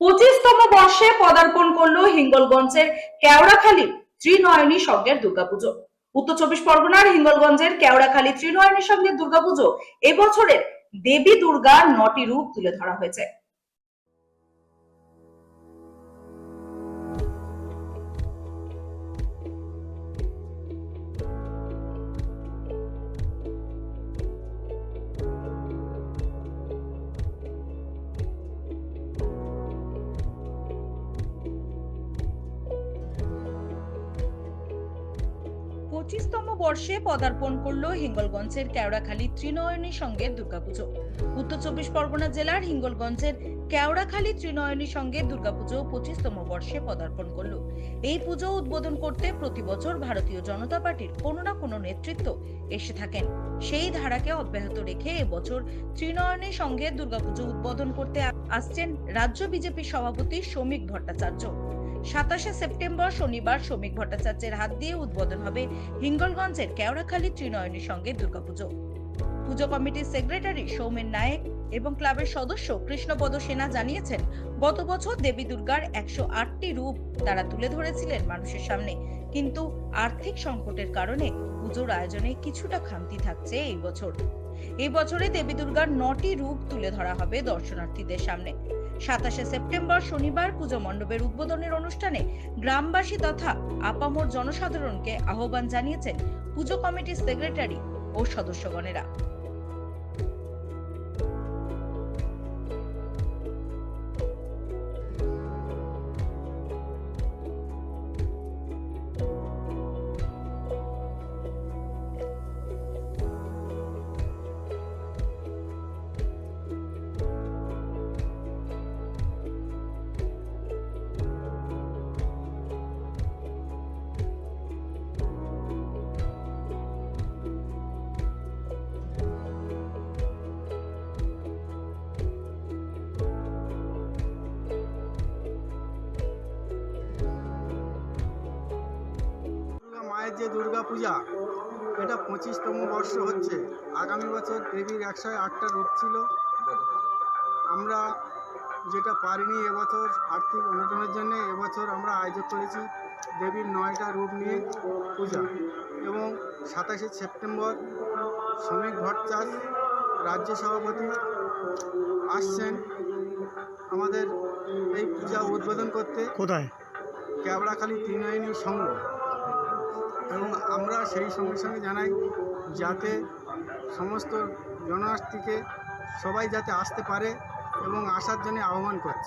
পঁচিশতম বর্ষে পদার্পণ করল হিঙ্গলগঞ্জের কেওড়াখালী ত্রিনয়নী সঙ্গের দুর্গাপুজো। উত্তর চব্বিশ পরগনার হিঙ্গলগঞ্জের কেওড়াখালী ত্রিনয়নী সঙ্গের দুর্গাপুজো এবছরের দেবী দুর্গার নটি রূপ তুলে ধরা হয়েছে। পঁচিশতম বর্ষে পদার্পণ করল হিঙ্গলগঞ্জের কেওড়াখালী ত্রিনয়নী সঙ্গের দুর্গাপুজো। উত্তর চব্বিশ পরগনা জেলার হিঙ্গলগঞ্জের কেওড়াখালী ত্রিনয়নী সঙ্গে দুর্গাপুজো পঁচিশতম বর্ষে পদার্পণ করল। এই পুজো উদ্বোধন করতে প্রতি বছর ভারতীয় জনতা পার্টির কোনো না কোনো নেতৃত্ব এসে থাকেন। সেই ধারাকে অব্যাহত রেখে এবছর ত্রিনয়নী সঙ্গে দুর্গাপুজো উদ্বোধন করতে আসছেন রাজ্য বিজেপি সভাপতি শ্রমিক ভট্টাচার্য। সাতাশে সেপ্টেম্বর শনিবার শ্রমিক ভট্টাচার্যের হাত দিয়ে উদ্বোধন হবে হিঙ্গলগঞ্জের কেওড়াখালী ত্রিনয়নী সঙ্গে দুর্গাপুজো। পুজো কমিটির সেক্রেটারি সৌমেন নায়েক এবং ক্লাবের সদস্য কৃষ্ণপদ সেনা জানিয়েছেন, গত বছর দেবী দুর্গার একশো আটটি রূপ তারা তুলে ধরেছিলেন মানুষের সামনে। কিন্তু আর্থিক সংকটের কারণে পুজোর আয়োজনে কিছুটা খামতি থাকছে এই বছর। এই বছরে দেবী দুর্গার নটি রূপ তুলে ধরা হবে দর্শনার্থীদের সামনে। সাতাশে সেপ্টেম্বর শনিবার পুজো মণ্ডপের উদ্বোধনের অনুষ্ঠানে গ্রামবাসী তথা আপামোর জনসাধারণকে আহ্বান জানিয়েছেন পুজো কমিটির সেক্রেটারি ও সদস্যগণেরা। মায়ের যে দুর্গা পূজা এটা পঁচিশতম বর্ষ হচ্ছে। আগামী বছর দেবীর একশো আটটা রূপ ছিল। আমরা যেটা পারিনি এবছর আর্থিক অনটনের জন্য এবছর আমরা আয়োজন করেছি দেবীর নয়টা রূপ নিয়ে পূজা। এবং সাতাশে সেপ্টেম্বর শ্রমিক ভট্টাচার্য রাজ্য সভাপতি আসছেন আমাদের এই পূজা উদ্বোধন করতে। কোথায়? ক্যাবড়াখালী ত্রিনয়নী সংঘ এবং আমরা সেই সঙ্গে সঙ্গে জানাই যাতে সমস্ত জনগোষ্ঠীকে সবাই যাতে আসতে পারে এবং আসার জন্য আহ্বান করছি।